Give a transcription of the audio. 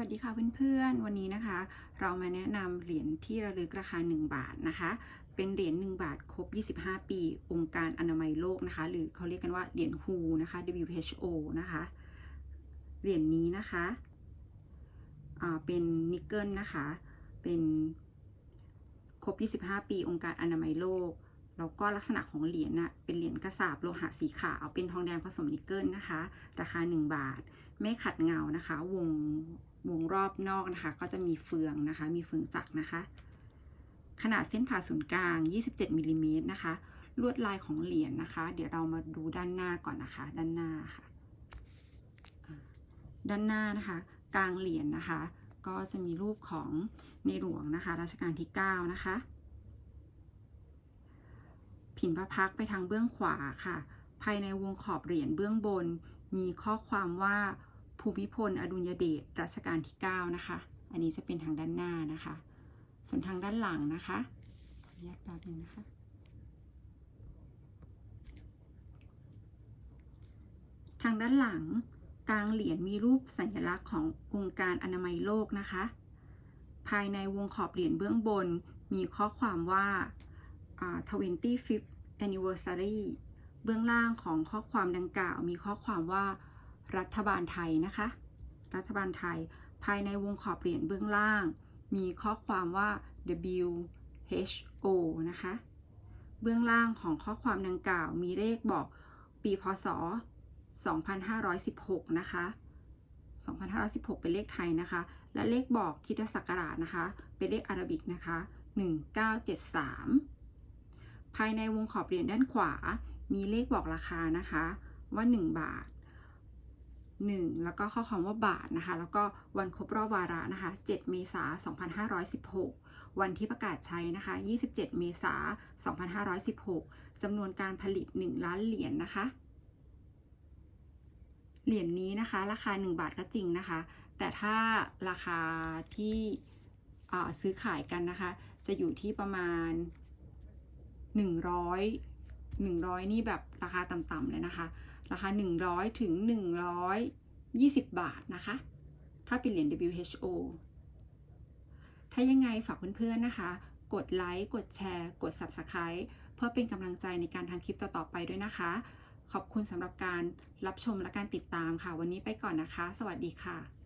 วัสดีค่ะเพื่อนๆ วันนี้นะคะ เรามาแนะนำเหรียญที่ระลึกราคา 1 บาทนะคะ เป็นเหรียญ1บาทครบ 25 ปี องค์การอนามัยโลกนะคะ หรือเขาเรียกกันว่าเหรียญ WHO นะคะ WHO นะคะ เหรียญนี้นะคะเป็นนิกเกิลนะคะ เป็นครบ 25 ปี องค์การอนามัยโลก แล้วก็ลักษณะของเหรียญน่ะเป็นเหรียญกระสาบโลหะสีขาว เป็นทองแดงผสมนิกเกิลนะคะ ราคา 1 บาท ไม่ขัดเงานะคะ วง วงรอบนอกนะคะ ก็จะมีเฟืองนะคะ มีเฟืองจักนะคะ ขนาดเส้นผ่าศูนย์กลาง 27มิลลิเมตรนะคะลวดลายของเหรียญนะคะ เดี๋ยวเรามาดูด้านหน้าก่อนนะคะ ด้านหน้าค่ะ ด้านหน้านะคะ กลางเหรียญนะคะ ก็จะมีรูปของในหลวงนะคะ รัชกาลที่ 9 นะคะ ผินพระพักไปทางเบื้องขวาค่ะ ภายในวงขอบเหรียญเบื้องบน มีข้อความว่า ภูมิพล อดุลยเดชรัชกาลที่ 9 นะคะ อันนี้จะเป็นทางด้านหน้านะคะ ส่วนทางด้านหลังนะคะขออนุญาตแป๊บนึงนะคะ ทางด้านหลังกลางเหรียญมีรูปสัญลักษณ์ขององค์การอนามัยโลกนะคะ ภายในวงขอบเหรียญเบื้องบนมีข้อความว่า 25th anniversary เบื้องล่างของข้อความดังกล่าวมีข้อความว่า รัฐบาลไทยนะคะ รัฐบาลไทย ภายในวงขอบเหรียญเบื้องล่าง มีข้อความว่า WHO นะคะ เบื้องล่างของข้อความดังกล่าวมีเลขบอกปีพศ 2516 นะคะ 2516 เป็นเลขไทยนะคะ และเลขบอกคริดศักราชนะคะ เป็นเลขอารบิกนะคะ 1973 ภายในวงขอบเหรียญด้านขวา มีเลขบอกราคานะคะว่า 1 บาท 1 แล้วก็ข้อความว่าบาทนะคะ แล้วก็วันครบรอบวาระนะคะ 7 เมษายน 2516 วันที่ประกาศใช้นะคะ 27 เมษายน 2516 จำนวนการผลิต 1 ล้านเหรียญนะคะ เหรียญนี้นะคะ ราคา 1 บาทก็จริงนะคะ แต่ถ้าราคาที่ซื้อขายกันนะคะ จะอยู่ที่ประมาณ 100 100 นี่แบบราคาต่ำๆเลยนะคะ ราคา 100 ถึง 120 บาทนะคะ ถ้าเป็นเหรียญ WHO ถ้ายังไงฝากเพื่อนๆนะคะ กดไลค์ กดแชร์ กด Subscribe เพื่อเป็นกำลังใจในการทำคลิปต่อๆไปด้วยนะคะ ขอบคุณสำหรับการรับชมและการติดตามค่ะ วันนี้ไปก่อนนะคะ สวัสดีค่ะ